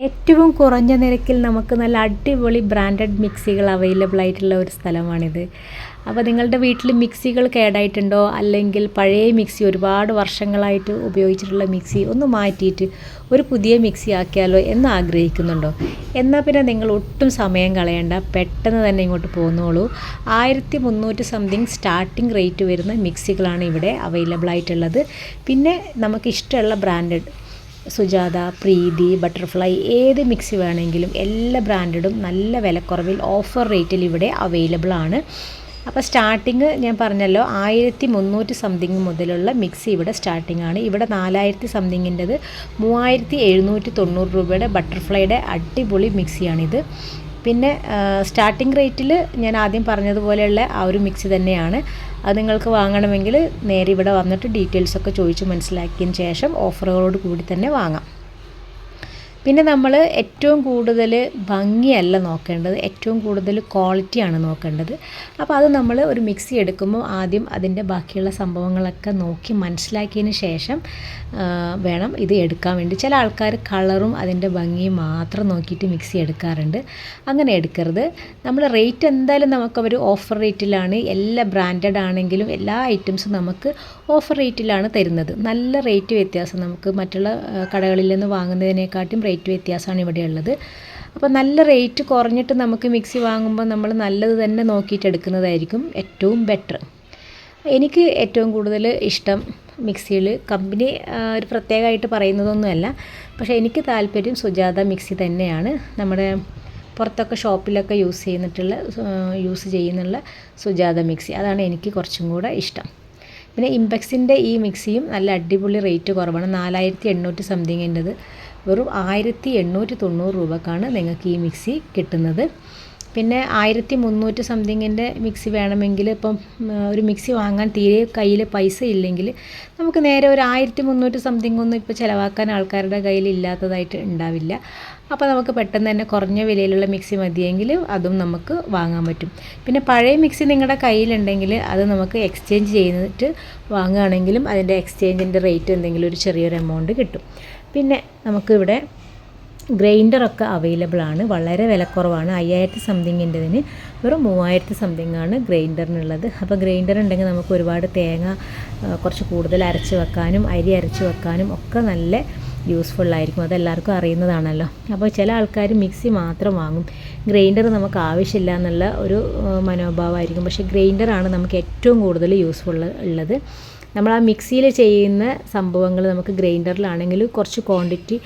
ഏറ്റവും കുറഞ്ഞ നിരക്കിൽ നമുക്ക് നല്ല അടിപൊളി ബ്രാൻഡഡ് മിക്സികൾ അവൈലബിൾ ആയിട്ടുള്ള ഒരു സ്ഥലമാണിത്. അപ്പോൾ നിങ്ങളുടെ വീട്ടിൽ മിക്സികൾ കേടായിട്ടുണ്ടോ? അല്ലെങ്കിൽ പഴയ മിക്സി ഒരുപാട് വർഷങ്ങളായിട്ട് ഉപയോഗിച്ചിട്ടുള്ള മിക്സി ഒന്ന് മാറ്റിയിട്ട് ഒരു പുതിയ മിക്സി ആക്കിയാലോ എന്ന് ആഗ്രഹിക്കുന്നുണ്ടോ? എന്നാൽ പിന്നെ നിങ്ങൾ ഒട്ടും സമയം കളയേണ്ട. പെട്ടെന്ന് തന്നെ ഇങ്ങോട്ട് പോന്നോളൂ. ആയിരത്തി മുന്നൂറ്റി സംതിങ് സ്റ്റാർട്ടിംഗ് റേറ്റ് വരുന്ന മിക്സികളാണ് ഇവിടെ അവൈലബിൾ ആയിട്ടുള്ളത്. പിന്നെ നമുക്ക് ഇഷ്ടമുള്ള ബ്രാൻഡഡ് സുജാത പ്രീതി ബട്ടർഫ്ലൈ ഏത് മിക്സി വേണമെങ്കിലും എല്ലാ ബ്രാൻഡഡും നല്ല വിലക്കുറവിൽ ഓഫർ റേറ്റിൽ ഇവിടെ അവൈലബിൾ ആണ്. അപ്പോൾ സ്റ്റാർട്ടിങ് ഞാൻ പറഞ്ഞല്ലോ ആയിരത്തി മുന്നൂറ്റി സംതിങ് മുതലുള്ള മിക്സി ഇവിടെ സ്റ്റാർട്ടിംഗ് ആണ്. ഇവിടെ നാലായിരത്തി സംതിങ്ങിന്റെത് മൂവായിരത്തി എഴുന്നൂറ്റി തൊണ്ണൂറ് രൂപയുടെ ബട്ടർഫ്ലൈയുടെ അടിപൊളി മിക്സിയാണിത് പിന്നെ സ്റ്റാർട്ടിംഗ് റേറ്റിൽ ഞാൻ ആദ്യം പറഞ്ഞതുപോലെയുള്ള ആ ഒരു മിക്സ് തന്നെയാണ്. അത് നിങ്ങൾക്ക് വാങ്ങണമെങ്കിൽ നേരെ ഇവിടെ വന്നിട്ട് ഡീറ്റെയിൽസൊക്കെ ചോദിച്ച് മനസ്സിലാക്കിയതിന് ശേഷം ഓഫറുകളോട് കൂടി തന്നെ വാങ്ങാം. പിന്നെ നമ്മൾ ഏറ്റവും കൂടുതൽ ഭംഗിയല്ല നോക്കേണ്ടത് ഏറ്റവും കൂടുതൽ ക്വാളിറ്റിയാണ് നോക്കേണ്ടത്. അപ്പോൾ അത് നമ്മൾ ഒരു മിക്സി എടുക്കുമ്പോൾ ആദ്യം അതിന്റെ ബാക്കിയുള്ള സംഭവങ്ങളൊക്കെ നോക്കി മനസ്സിലാക്കിയതിന് ശേഷം വേണം ഇത് എടുക്കാൻ വേണ്ടി. ചില ആൾക്കാർ കളറും അതിന്റെ ഭംഗിയും മാത്രം നോക്കിയിട്ട് മിക്സി എടുക്കാറുണ്ട്. അങ്ങനെ എടുക്കരുത്. നമ്മൾ റേറ്റ് എന്തായാലും നമുക്ക് അവർ ഓഫർ റേറ്റിലാണ്. എല്ലാ ബ്രാൻഡഡ് ആണെങ്കിലും എല്ലാ ഐറ്റംസും നമുക്ക് ഓഫർ റേറ്റിലാണ് തരുന്നത്. നല്ല റേറ്റ് വ്യത്യാസം നമുക്ക് മറ്റുള്ള കടകളിൽ നിന്ന് വാങ്ങുന്നതിനെക്കാട്ടും റേറ്റ് വ്യത്യാസമാണ് ഇവിടെ ഉള്ളത്. അപ്പോൾ നല്ല റേറ്റ് കുറഞ്ഞിട്ട് നമുക്ക് മിക്സി വാങ്ങുമ്പോൾ നമ്മൾ നല്ലത് തന്നെ നോക്കിയിട്ട് എടുക്കുന്നതായിരിക്കും ഏറ്റവും ബെറ്റർ എനിക്ക് ഏറ്റവും കൂടുതൽ ഇഷ്ടം മിക്സിയിൽ. കമ്പനി ഒരു പ്രത്യേകമായിട്ട് പറയുന്നതൊന്നുമല്ല. പക്ഷേ എനിക്ക് താല്പര്യം സുജാത മിക്സി തന്നെയാണ്. നമ്മുടെ പുറത്തൊക്കെ ഷോപ്പിലൊക്കെ യൂസ് ചെയ്യുന്നിട്ടുള്ള യൂസ് ചെയ്യുന്നുള്ള സുജാത മിക്സി. അതാണ് എനിക്ക് കുറച്ചും കൂടെ ഇഷ്ടം. പിന്നെ ഇമ്പെക്സിന്റെ ഈ മിക്സിയും നല്ല അടിപൊളി റേറ്റ് കുറവാണ്. നാലായിരത്തി എണ്ണൂറ്റി സംതിങ്ങിന്റെത് വെറും ആയിരത്തി എണ്ണൂറ്റി തൊണ്ണൂറ് രൂപക്കാണ് നിങ്ങൾക്ക് ഈ മിക്സി കിട്ടുന്നത്. പിന്നെ ആയിരത്തി മുന്നൂറ്റി സംതിങ്ങിന്റെ മിക്സി വേണമെങ്കിൽ ഇപ്പം ഒരു മിക്സി വാങ്ങാൻ തീരെ കയ്യിൽ പൈസ ഇല്ലെങ്കിൽ നമുക്ക് നേരെ ഒരു ആയിരത്തി മുന്നൂറ്റി സംതിങ് ഒന്നും ഇപ്പോൾ ചിലവാക്കാൻ ആൾക്കാരുടെ കയ്യിൽ ഇല്ലാത്തതായിട്ട് ഉണ്ടാവില്ല. അപ്പോൾ നമുക്ക് പെട്ടെന്ന് തന്നെ കുറഞ്ഞ വിലയിലുള്ള മിക്സി മതിയെങ്കിൽ അതും നമുക്ക് വാങ്ങാൻ പറ്റും. പിന്നെ പഴയ മിക്സി നിങ്ങളുടെ കയ്യിലുണ്ടെങ്കിൽ അത് നമുക്ക് എക്സ്ചേഞ്ച് ചെയ്തിട്ട് വാങ്ങുകയാണെങ്കിലും അതിന്റെ എക്സ്ചേഞ്ചിന്റെ റേറ്റ് എന്തെങ്കിലും ഒരു ചെറിയൊരു എമൗണ്ട് കിട്ടും. പിന്നെ നമുക്കിവിടെ ഗ്രൈൻഡറൊക്കെ അവൈലബിൾ ആണ് വളരെ വിലക്കുറവാണ്. അയ്യായിരത്തി സംതിങ്ങിന്റെതിന് വെറും മൂവായിരത്തി സംതിങ് ആണ് ഗ്രൈൻഡറിനുള്ളത്. അപ്പോൾ ഗ്രൈൻഡർ ഉണ്ടെങ്കിൽ നമുക്ക് ഒരുപാട് തേങ്ങ കുറച്ച് കൂടുതൽ അരച്ച് വെക്കാനും അരി അരച്ച് വെക്കാനും ഒക്കെ നല്ല യൂസ്ഫുൾ ആയിരിക്കും. അതെല്ലാവർക്കും അറിയുന്നതാണല്ലോ. അപ്പോൾ ചില ആൾക്കാർ മിക്സി മാത്രം വാങ്ങും. ഗ്രൈൻഡർ നമുക്ക് ആവശ്യമില്ല എന്നുള്ള ഒരു മനോഭാവമായിരിക്കും. പക്ഷേ ഗ്രൈൻഡറാണ് നമുക്ക് ഏറ്റവും കൂടുതൽ യൂസ്ഫുൾ ഉള്ളത്. നമ്മൾ ആ മിക്സിയിൽ ചെയ്യുന്ന സംഭവങ്ങൾ നമുക്ക് ഗ്രൈൻഡറിലാണെങ്കിൽ കുറച്ച് ക്വാണ്ടിറ്റി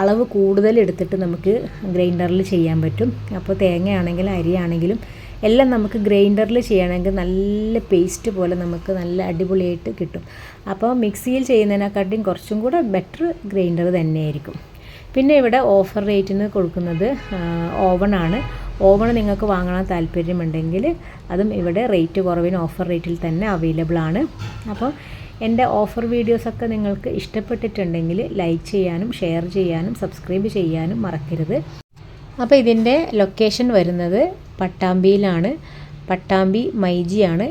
അളവ് കൂടുതൽ എടുത്തിട്ട് നമുക്ക് ഗ്രൈൻഡറിൽ ചെയ്യാൻ പറ്റും. അപ്പോൾ തേങ്ങയാണെങ്കിലും അരിയാണെങ്കിലും എല്ലാം നമുക്ക് ഗ്രൈൻഡറിൽ ചെയ്യണമെങ്കിൽ നല്ല പേസ്റ്റ് പോലെ നമുക്ക് നല്ല അടിപൊളിയായിട്ട് കിട്ടും. അപ്പോൾ മിക്സിയിൽ ചെയ്യുന്നതിനെക്കാട്ടിയും കുറച്ചും കൂടെ ബെറ്റർ ഗ്രൈൻഡർ തന്നെയായിരിക്കും. പിന്നെ ഇവിടെ ഓഫർ റേറ്റിന് കൊടുക്കുന്നത് ഓവണാണ് ഓവൺ നിങ്ങൾക്ക് വാങ്ങാൻ താല്പര്യമുണ്ടെങ്കിൽ അതും ഇവിടെ റേറ്റ് കുറവിന് ഓഫർ റേറ്റിൽ തന്നെ അവൈലബിൾ ആണ്. അപ്പോൾ എന്റെ ഓഫർ വീഡിയോസൊക്കെ നിങ്ങൾക്ക് ഇഷ്ടപ്പെട്ടിട്ടുണ്ടെങ്കിൽ ലൈക്ക് ചെയ്യാനും ഷെയർ ചെയ്യാനും സബ്സ്ക്രൈബ് ചെയ്യാനും മറക്കരുത്. അപ്പോൾ ഇതിന്റെ ലൊക്കേഷൻ വരുന്നത് പട്ടാമ്പിയിലാണ്. പട്ടാമ്പി മൈജിയാണ്.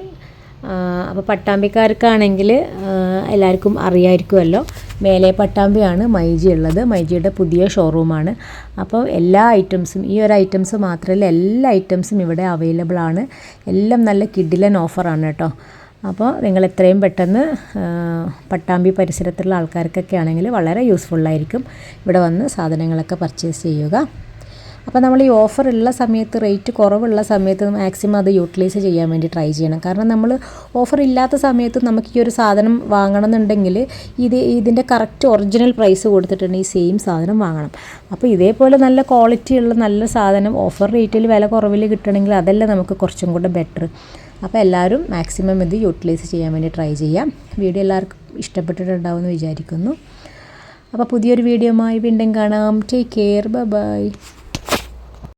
അപ്പോൾ പട്ടാമ്പിക്കാർക്കാണെങ്കിൽ എല്ലാവർക്കും അറിയാമായിരിക്കുമല്ലോ മേലെ പട്ടാമ്പിയാണ് മൈജി ഉള്ളത്. മൈജിയുടെ പുതിയ ഷോറൂമാണ് അപ്പോൾ എല്ലാ ഐറ്റംസും ഈ ഒരു ഐറ്റംസ് മാത്രമല്ല എല്ലാ ഐറ്റംസും ഇവിടെ അവൈലബിൾ ആണ്. എല്ലാം നല്ല കിഡിലൻ ഓഫറാണ് കേട്ടോ. അപ്പോൾ നിങ്ങൾ എത്രയും പെട്ടെന്ന് പട്ടാമ്പി പരിസരത്തുള്ള ആൾക്കാർക്കൊക്കെ ആണെങ്കിൽ വളരെ യൂസ്ഫുള്ളായിരിക്കും ഇവിടെ വന്ന് സാധനങ്ങളൊക്കെ പർച്ചേസ് ചെയ്യുക. അപ്പോൾ നമ്മൾ ഈ ഓഫർ ഉള്ള സമയത്ത് റേറ്റ് കുറവുള്ള സമയത്ത് മാക്സിമം അത് യൂട്ടിലൈസ് ചെയ്യാൻ വേണ്ടി ട്രൈ ചെയ്യണം. കാരണം നമ്മൾ ഓഫർ ഇല്ലാത്ത സമയത്ത് നമുക്ക് ഈ ഒരു സാധനം വാങ്ങണം എന്നുണ്ടെങ്കിൽ ഇത് ഇതിന്റെ കറക്റ്റ് ഒറിജിനൽ പ്രൈസ് കൊടുത്തിട്ടുണ്ട് ഈ സെയിം സാധനം വാങ്ങണം. അപ്പോൾ ഇതേപോലെ നല്ല ക്വാളിറ്റി ഉള്ള നല്ല സാധനം ഓഫർ റേറ്റിൽ വില കുറവിൽ കിട്ടണമെങ്കിൽ അതല്ല നമുക്ക് കുറച്ചും കൂടെ ബെറ്റർ അപ്പോൾ എല്ലാവരും മാക്സിമം ഇത് യൂട്ടിലൈസ് ചെയ്യാൻ വേണ്ടി ട്രൈ ചെയ്യാം. വീഡിയോ എല്ലാവർക്കും ഇഷ്ടപ്പെട്ടിട്ടുണ്ടാവുമെന്ന് വിചാരിക്കുന്നു. അപ്പോൾ പുതിയൊരു വീഡിയോയുമായി വീണ്ടും കാണാം. Take care bye